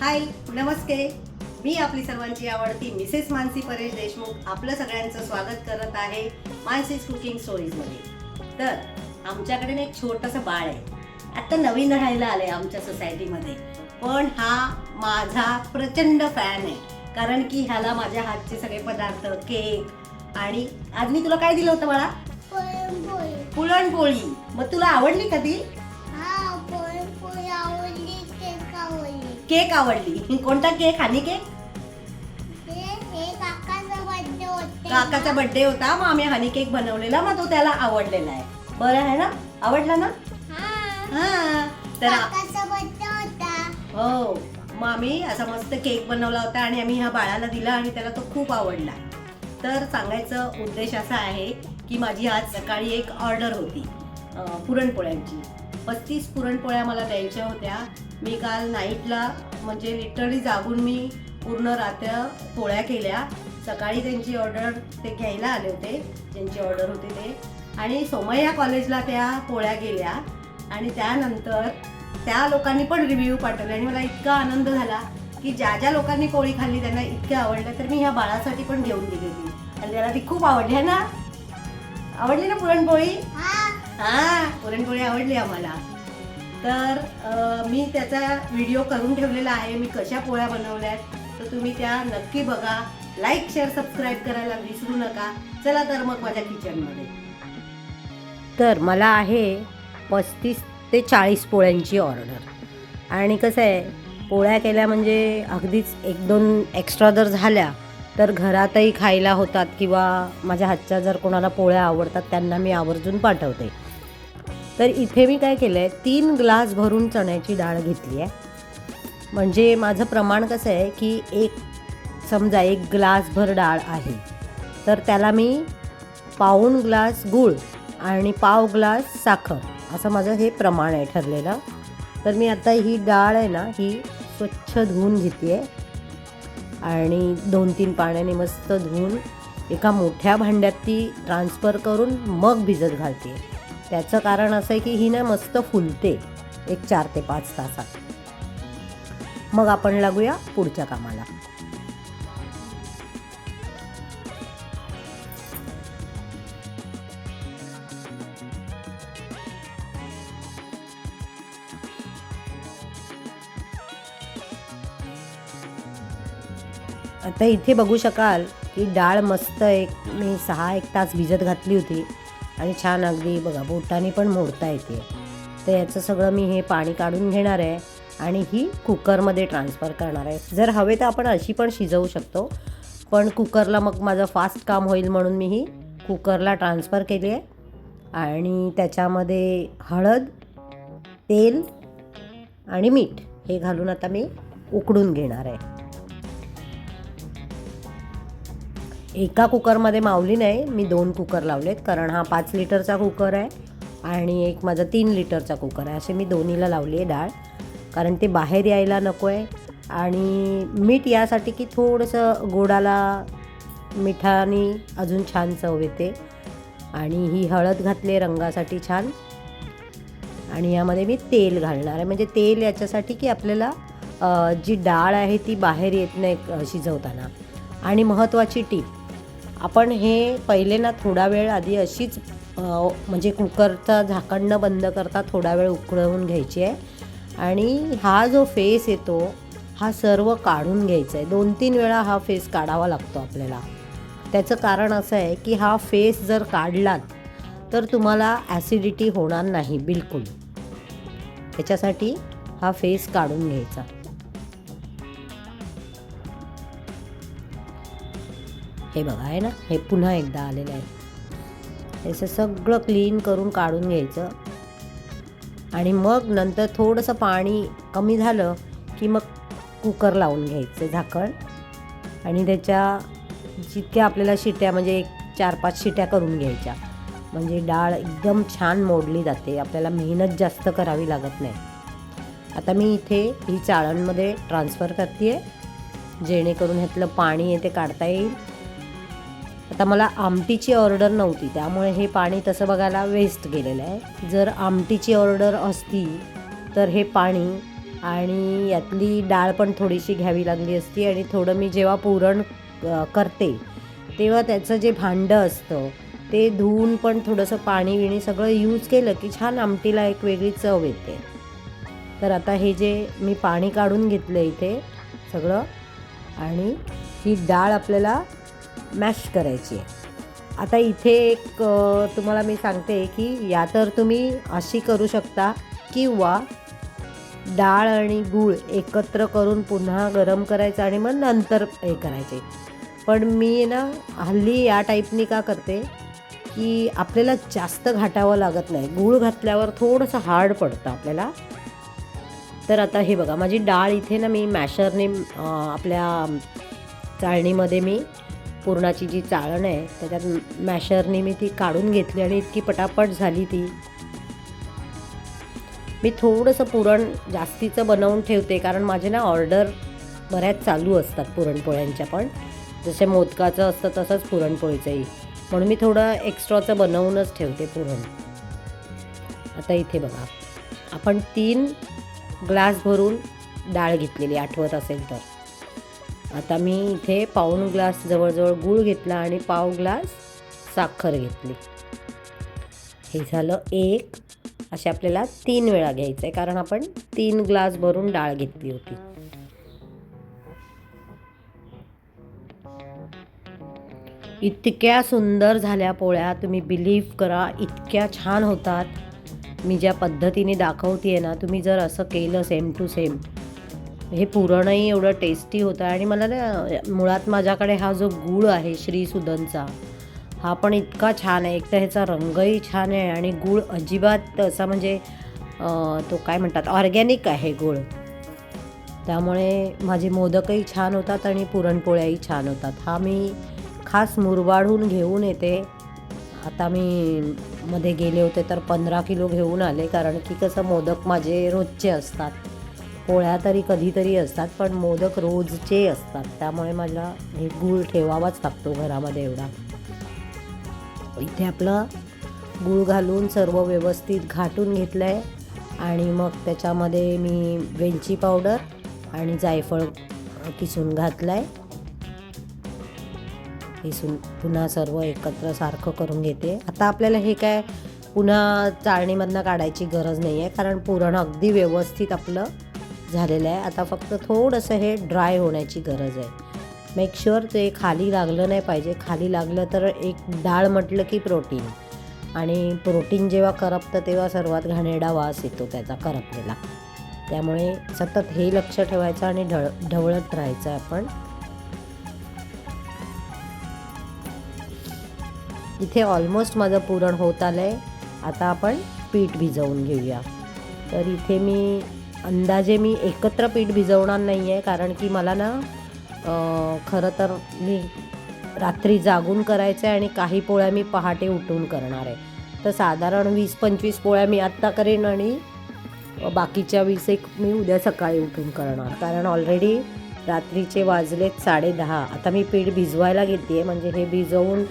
हाय नमस्ते. मी आपली सर्वांची आवडती मिसेस मानसी परेश देशमुख आपलं सगळ्यांचं स्वागत करत आहे मानसीज कुकिंग स्टोरीजमध्ये. तर आमच्याकडे एक छोटंसं बाळ आहे. आता नवीन राहायला आलंय आमच्या सोसायटीमध्ये. पण हा माझा प्रचंड फॅन आहे. कारण की ह्याला माझ्या हातचे सगळे पदार्थ केक आणि आज मी तुला काय दिलं होतं मला पुरणपोळी. पुरणपोळी. मग तुला आवडली का ती केक आवडली. कोणता केक? हानी केक? काकाचा बर्थडे होता. मग आम्ही हनी केक बनवलेला. मग तो त्याला आवडलेला आहे. बरं आहे ना? आवडला ना? हा. तर हो. मग आम्ही असा मस्त केक बनवला होता आणि आम्ही ह्या बाळाला दिला आणि त्याला तो खूप आवडला. तर सांगायचं उद्देश असा आहे की माझी आज सकाळी एक ऑर्डर होती. पुरणपोळ्यांची. पस्तीस पुरणपोळ्या मला द्यायच्या होत्या. मी काल नाईटला म्हणजे लिटरली जागून मी पूर्ण रात्र पोळ्या केल्या. सकाळी त्यांची ऑर्डर ते घ्यायला आले होते ज्यांची ऑर्डर होती ते. आणि सोमय्या कॉलेजला त्या पोळ्या गेल्या. आणि त्यानंतर त्या लोकांनी पण रिव्ह्यू पाठवले. आणि मला इतका आनंद झाला की ज्या ज्या लोकांनी पोळी खाल्ली त्यांना इतक्या आवडल्या तर मी ह्या बाळासाठी पण घेऊन दिलेली आणि त्याला ती खूप आवडली आहे ना? आवडली ना पुरणपोळी? हा. हा पुरणपोळी आवडली आम्हाला. तर मी त्याचा व्हिडिओ करून ठेवलेला आहे. मी कशा पोळ्या बनवल्यात तर तुम्ही त्या नक्की बघा. लाईक शेअर सबस्क्राईब करायला विसरू नका. चला तर मग माझ्या किचनमध्ये तर मला आहे पस्तीस ते चाळीस पोळ्यांची ऑर्डर आणि कसं आहे पोळ्या केल्या म्हणजे अगदीच एक दोन एक्स्ट्रा जर झाल्या तर घरातही खायला होतात किंवा माझ्या हातच्या जर कोणाला पोळ्या आवडतात त्यांना मी आवर्जून पाठवते. तर इथे मी काय केलं आहे तीन ग्लास भरून चण्याची डाळ घेतली आहे म्हणजे माझं प्रमाण कसं आहे की एक समजा एक ग्लासभर डाळ आहे. तर त्याला मी पाऊण ग्लास गूळ आणि पाव ग्लास साखर असं माझं हे प्रमाण आहे ठरलेलं. तर मी आता ही डाळ आहे ना ही स्वच्छ धुवून घेते आहे आणि दोन तीन पाण्याने मस्त धुवून एका मोठ्या भांड्यात ती ट्रान्सफर करून मग भिजत घालते त्याचं कारण असं आहे की ही ना मस्त फुलते एक चार ते पाच तासात. मग आपण लागूया पुढच्या कामाला. आता इथे बघू शकाल की डाळ मस्त एक मी सहा एक तास भिजत घातली होती. आणि छान अगदी बघा बोटाने पण मोडता येते. तर याचं सगळं मी हे पाणी काढून घेणार आहे आणि ही कुकरमध्ये ट्रान्सफर करणार आहे. जर हवे तर आपण अशी पण शिजवू शकतो पण कुकरला मग माझं फास्ट काम होईल म्हणून मी ही कुकरला ट्रान्सफर केली आहे. आणि त्याच्यामध्ये हळद तेल आणि मीठ हे घालून आता मी उकडून घेणार आहे. एका कुकरमध्ये मावली नाही मी दोन कुकर लावलेत. कारण हा पाच लिटरचा कुकर आहे आणि एक माझा तीन लिटरचा कुकर आहे. असे मी दोन्हीला लावली आहे डाळ. कारण ते बाहेर यायला नको आहे आणि मीठ यासाठी की थोडंसं गोडाला मिठाने अजून छान चव येते. आणि ही हळद घातली रंगासाठी छान. आणि यामध्ये मी तेल घालणार आहे. म्हणजे तेल याच्यासाठी की आपल्याला जी डाळ आहे ती बाहेर येत नाही शिजवताना आणि महत्त्वाची टीप आपण हे पहिले ना थोडा वेळ आधी अशीच म्हणजे कुकरचं झाकण बंद करता थोडा वेळ उकळवून घ्यायची आहे. आणि हा जो फेस येतो हा सर्व काढून घ्यायचा आहे. दोन तीन वेळा हा फेस काढावा लागतो आपल्याला. त्याचं कारण असं आहे की हा फेस जर काढलात तर तुम्हाला ॲसिडिटी होणार नाही बिलकुल. त्याच्यासाठी हा फेस काढून घ्यायचा. हे बघा आहे ना? हे पुन्हा एकदा आलेलं आहे. असं सगळं क्लीन करून काढून घ्यायचं. आणि मग नंतर थोडंसं पाणी कमी झालं की मग कुकर लावून घ्यायचं झाकण. आणि त्याच्या जितक्या आपल्याला शिट्या म्हणजे एक चार पाच शिट्या करून घ्यायच्या. म्हणजे डाळ एकदम छान मोडली जाते. आपल्याला मेहनत जास्त करावी लागत नाही. आता मी इथे ही चाळणमध्ये ट्रान्सफर करते आहे जेणेकरून ह्यातलं पाणी आहे ते काढता येईल. आता मला आमटीची ऑर्डर नव्हती त्यामुळे हे पाणी तसं बघायला वेस्ट गेलेलं आहे. जर आमटीची ऑर्डर असती तर हे पाणी आणि यातली डाळ पण थोडीशी घ्यावी लागली असती आणि थोडं मी जेव्हा पुरण करते तेव्हा त्याचं जे भांडं असतं ते धुवून पण थोडंसं पाणी विणी सगळं यूज केलं की छान आमटीला एक वेगळी चव येते. तर आता हे जे मी पाणी काढून घेतलं इथे सगळं आणि ही डाळ आपल्याला मॅश करायची आहे. आता इथे एक तुम्हाला मी सांगते की या तर तुम्ही अशी करू शकता किंवा डाळ आणि गूळ एकत्र करून पुन्हा गरम करायचं आणि मग नंतर हे करायचे. पण मी ना हल्ली या टाईपनी का करते की आपल्याला जास्त घाटावं लागत नाही. गूळ घातल्यावर थोडंसं हार्ड पडतं आपल्याला. तर आता हे बघा माझी डाळ इथे ना मी मॅशरने आपल्या चाळणीमध्ये मी पुरणाची जी चाळण आहे त्याच्यात मॅशरने मी ती काढून घेतली आणि इतकी पटापट झाली ती. मी थोडंसं पुरण जास्तीचं बनवून ठेवते कारण माझे ना ऑर्डर बऱ्याच चालू असतात पुरणपोळ्यांच्या पण. जसे मोदकाचं असतं तसंच पुरणपोळीचंही. म्हणून मी थोडं एक्स्ट्राचं बनवूनच ठेवते पुरण. आता इथे बघा. आपण तीन ग्लास भरून डाळ घेतलेली आठवत असेल तर. आता मी इथे पाऊण ग्लास जवळजवळ गूळ घेतला आणि पाव ग्लास साखर घेतली. हे झालं एक. असे आपल्याला तीन वेळा घ्यायचं आहे कारण आपण तीन ग्लास भरून डाळ घेतली होती. इतक्या सुंदर झाल्या पोळ्या तुम्ही बिलीव्ह करा इतक्या छान होतात. मी ज्या पद्धतीने दाखवते आहे ना तुम्ही जर असं केलं सेम टू सेम हे पुरणही एवढं टेस्टी होतं आणि मला ना मुळात माझ्याकडे हा जो गूळ आहे श्रीसुदनचा हा पण इतका छान आहे. एक तर ह्याचा रंगही छान आहे आणि गूळ अजिबात असा म्हणजे तो काय म्हणतात ऑर्गॅनिक आहे गूळ. त्यामुळे माझे मोदकही छान होतात आणि पुरणपोळ्याही छान होतात. हा मी खास मुरबाडहून घेऊन येते. आता मी मध्ये गेले होते तर पंधरा किलो घेऊन आले कारण की कसं मोदक माझे रोजचे असतात. पोळ्या तरी कधीतरी असतात पण मोदक रोजचे असतात. त्यामुळे मला हे गूळ ठेवावाच लागतो घरामध्ये एवढा. इथे आपलं गूळ घालून सर्व व्यवस्थित घाटून घेतलं आहे आणि मग त्याच्यामध्ये मी वेलची पावडर आणि जायफळ किसून घातलं आहे किसून पुन्हा सर्व एकत्र सारखं करून घेते. आता आपल्याला हे काय पुन्हा चाळणीमधनं काढायची गरज नाही आहे कारण पुरण अगदी व्यवस्थित आपलं झालेलं आहे. आता फक्त थोडंसं हे ड्राय होण्याची गरज आहे. मेक शुअर ते खाली लागलं नाही पाहिजे. खाली लागलं तर एक डाळ म्हटलं की प्रोटीन आणि प्रोटीन जेव्हा करपतं तेव्हा सर्वात घाणेरडा वास येतो त्याचा करपलेला. त्यामुळे सतत हे लक्ष ठेवायचं आणि ढळ ढवळत राहायचं आपण. इथे ऑलमोस्ट माझं पुरण होत आलं आहे आता आपण पीठ भिजवून घेऊया. तर इथे मी अंदाजे मी एकत्र पीठ भिजवणार नाही आहे कारण की मला ना खरं तर मी रात्री जागून करायचं आहे आणि काही पोळ्या मी पहाटे उठून करणार आहे. तर साधारण वीस पंचवीस पोळ्या मी आत्ता करेन आणि बाकीच्या वीस एक मी उद्या सकाळी उठून करणार. कारण ऑलरेडी रात्रीचे वाजलेत साडेदहा आता मी पीठ भिजवायला घेते म्हणजे हे भिजवून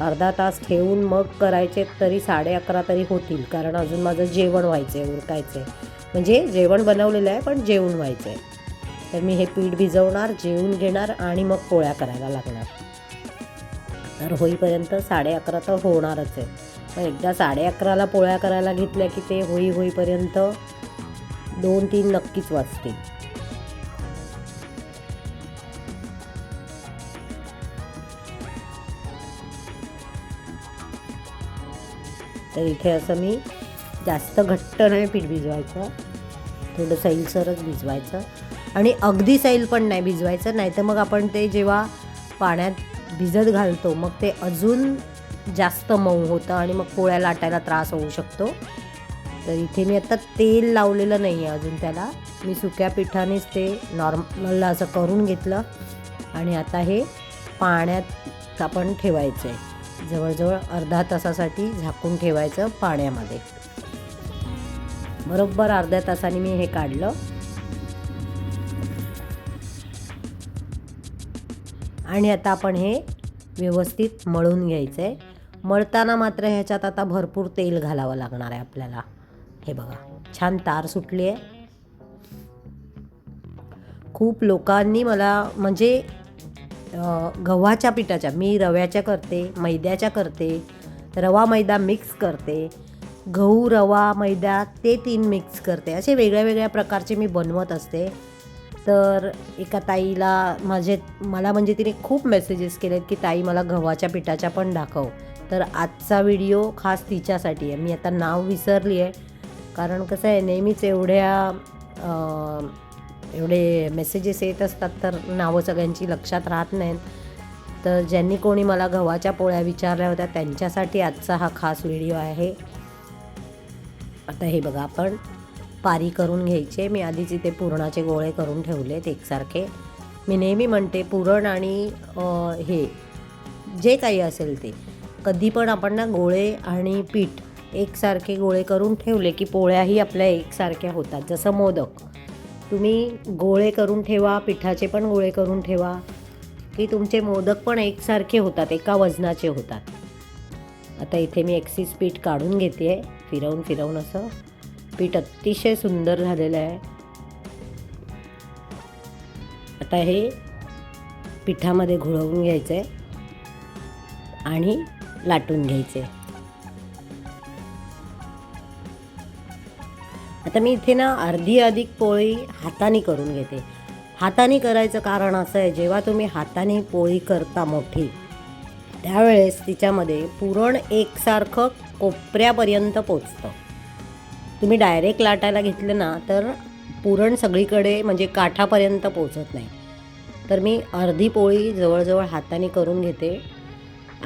अर्धा तास ठेवून मग करायचे तरी साडे अकरा तरी होतील. कारण अजून माझं जेवण व्हायचं आहे उरकायचं आहे म्हणजे जेवण बनवलेलं आहे पण जेवण व्हायचं आहे तर मी हे पीठ भिजवणार जेवून घेणार आणि मग पोळ्या करायला लागणार. तर होईपर्यंत साडे अकरा तर होणारच आहे. मग एकदा साडे अकराला पोळ्या करायला घेतल्या की ते होई होईपर्यंत दोन तीन नक्कीच वाजतील. तर इथे असं मी जास्त घट्ट नाही पीठ भिजवायचं. थोडं सैलसरच भिजवायचं. आणि अगदी सैल पण नाही भिजवायचं नाही तर मग आपण ते जेव्हा पाण्यात भिजत घालतो मग ते अजून जास्त मऊ होतं आणि मग पोळ्या लाटायला त्रास होऊ शकतो. तर इथे मी आता तेल लावलेलं नाही आहे अजून त्याला. मी सुक्या पिठानेच ते नॉर्मल असं करून घेतलं. आणि आता हे पाण्यात आपण ठेवायचं आहे जवळजवळ अर्धा तासासाठी झाकून ठेवायचं पाण्यामध्ये. बरोबर अर्ध्या तासाने मी हे काढलं. आणि आता आपण हे व्यवस्थित मळून घ्यायचं आहे मळताना मात्र ह्याच्यात आता भरपूर तेल घालावं लागणार आहे आपल्याला. हे बघा छान तार सुटली आहे खूप लोकांनी मला म्हणजे गव्हाच्या पिठाच्या मी रव्याच्या करते मैद्याच्या करते रवा मैदा मिक्स करते. गहू रवा मैदा ते तीन मिक्स करते. असे वेगळ्या वेगळ्या प्रकारचे मी बनवत असते. तर एका ताईला माझे मला म्हणजे तिने खूप मेसेजेस केलेत की ताई मला गव्हाच्या पिठाच्या पण दाखव. तर आजचा व्हिडिओ खास तिच्यासाठी आहे. मी आता नाव विसरली आहे कारण कसं आहे नेहमीच एवढ्या एवढे मेसेजेस येत असतात तर नावं सगळ्यांची लक्षात राहत नाहीत. तर ज्यांनी कोणी मला गव्हाच्या पोळ्या विचारल्या होत्या त्यांच्यासाठी आजचा हा खास व्हिडिओ आहे. आता हे बघा आपण. पारी करून घ्यायचे. मी आधीच इथे पुरणाचे गोळे करून ठेवलेत एकसारखे. मी नेहमी म्हणते पुरण आणि हे जे काही असेल ते. कधी पण आपण ना गोळे आणि पीठ एकसारखे गोळे करून ठेवले की पोळ्याही आपल्या एकसारख्या होतात. जसं मोदक. तुम्ही गोळे करून ठेवा पिठाचे पण गोळे करून ठेवा की तुमचे मोदक पण एकसारखे होतात एका वजनाचे होतात. आता इथे मी एक्सिस पीठ काढून घेते आहे फिरवून फिरवून असं. पीठ अतिशय सुंदर झालेलं आहे. आता हे पिठामध्ये घोळवून घ्यायचं आहे आणि लाटून घ्यायचे आता मी इथे ना अर्धी अधिक पोळी हाताने करून घेते. हाताने करायचं कारण असं आहे जेव्हा तुम्ही हाताने पोळी करता मोठी त्यावेळेस तिच्यामध्ये पुरण एकसारखं कोपऱ्यापर्यंत पोचतं. तुम्ही डायरेक्ट लाटायला घेतलं ना तर पुरण सगळीकडे म्हणजे काठापर्यंत पोचत नाही. तर मी अर्धी पोळी जवळजवळ हाताने करून घेते.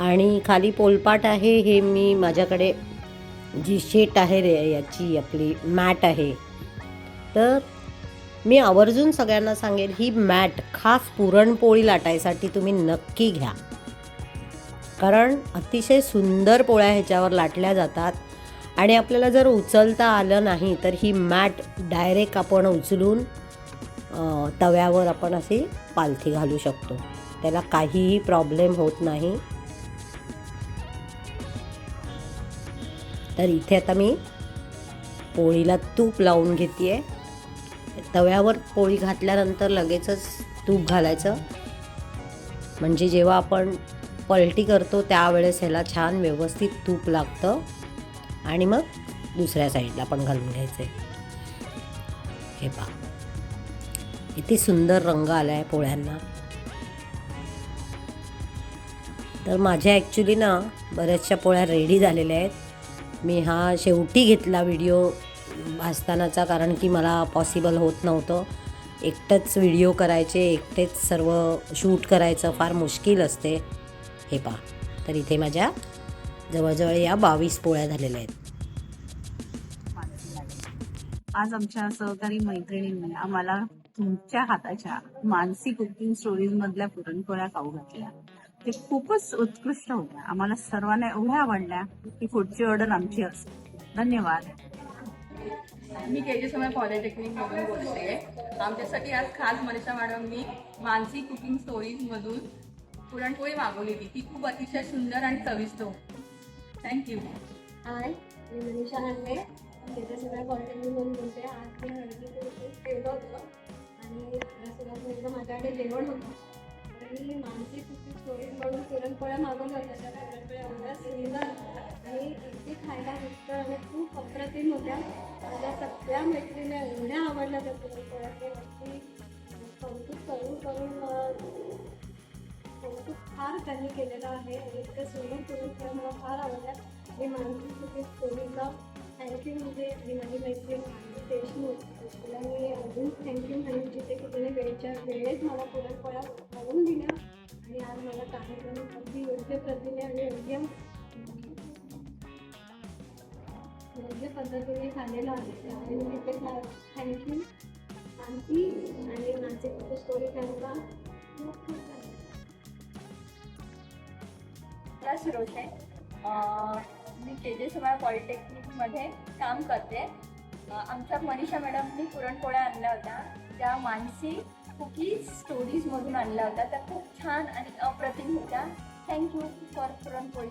आणि खाली पोलपाट आहे हे मी माझ्याकडे जी शीट आहे रे याची आपली मॅट आहे. तर मी आवर्जून सगळ्यांना सांगेन ही मॅट खास पुरणपोळी लाटायसाठी तुम्ही नक्की घ्या. कारण अतिशय सुंदर पोळ्या ह्याच्यावर लाटल्या जातात आणि आपल्याला जर उचलता आलं नाही तर ही मॅट डायरेक्ट आपण उचलून तव्यावर आपण अशी पालथी घालू शकतो. त्याला काहीही प्रॉब्लेम होत नाही. तर इथे आता मी पोळीला तूप लावून घेते तव्यावर पोळी घातल्यानंतर लगेचच तूप घालायचं. म्हणजे जेव्हा आपण पलटी करतो त्यावेळेस ह्याला छान व्यवस्थित तूप लागतं. आणि मग दुसऱ्या साईडला पण घालून घ्यायचे हे पहा. किती सुंदर रंग आला आहे पोळ्यांना. तर माझ्या ॲक्च्युली ना बऱ्याचशा पोळ्या रेडी झालेल्या आहेत. मी हा शेवटी घेतला व्हिडिओ भाजतानाचा कारण की मला पॉसिबल होत नव्हतं. एकटंच व्हिडिओ करायचे एकटेच सर्व शूट करायचं फार मुश्किल असते. हे पहा. तर इथे माझ्या जवळजवळ या बावीस पोळ्या झालेल्या आहेत. आज आमच्या सहकारी मैत्रिणींनी आम्हाला तुमच्या हाताच्या मानसी कुकिंग स्टोरीज मधल्या पुरणपोळ्या खाऊ घातल्या. ते खूपच उत्कृष्ट होत्या. आम्हाला सर्वांना एवढ्या आवडल्या की पुढची ऑर्डर आमची असेल धन्यवाद. मी के जी समय पॉलिटेक्निक मधून बोलते. आमच्यासाठी आज खास मनीषा मॅडमनी मानसी कुकिंग स्टोरीज मधून पुरणपोळी मागवली होती. ती खूप अतिशय सुंदर आणि चविष्ट होती. थँक्यू हाय मी मनीषा हांडे त्याच्या सगळ्या कॉन्टॅक्टमधून बोलते. आज मी हळदी होतं. आणि एकदा माझ्याकडे जेवण होतं. आणि मानसी मानसिक कुकिंग स्टोरीज म्हणून पुरणपोळ्या मागवल्या होत्या त्या पुरणपोळ्या एवढ्या सुंदर आणि इतकी खायला मस्त आणि खूप अप्रतिम होत्या. माझ्या सगळ्या मैत्रिणी एवढ्या आवडल्या त्या पुरणपोळ्या. की नक्की कौतुक करून करून कौतुक फार त्यांनी केलेलं आहे आणि इतकं सुंदर पुरणपोळ्या मला फार आवडल्या. मी मानसिक कुकिंग स्टोरीचा थँक्यू म्हणजे ही माझी मैत्रीण देशमुख तिला मी अजून थँक्यू म्हणून जिथे कुठे वेळच्या वेळेत मला पुरणपोळ्या करून दिल्या आणि आज मला कार्यक्रम अगदी योग्य प्रतीने आणि योग्य योग्य पद्धतीने झालेला आहे. त्यामुळे मी ते थँक्यू मानसी आणि माझे स्टोरी त्यांचा खूप खूप धन्यवाद सुरोश आहे मी के जे पॉलिटेक्निकमध्ये काम करते. आमच्या मनीषा मॅडमनी पुरणपोळ्या आणल्या होत्या. त्या मानसी कुकीज स्टोरीजमधून आणल्या होत्या त्या खूप छान आणि अप्रतिम होत्या थँक्यू फॉर पुरणपोळी.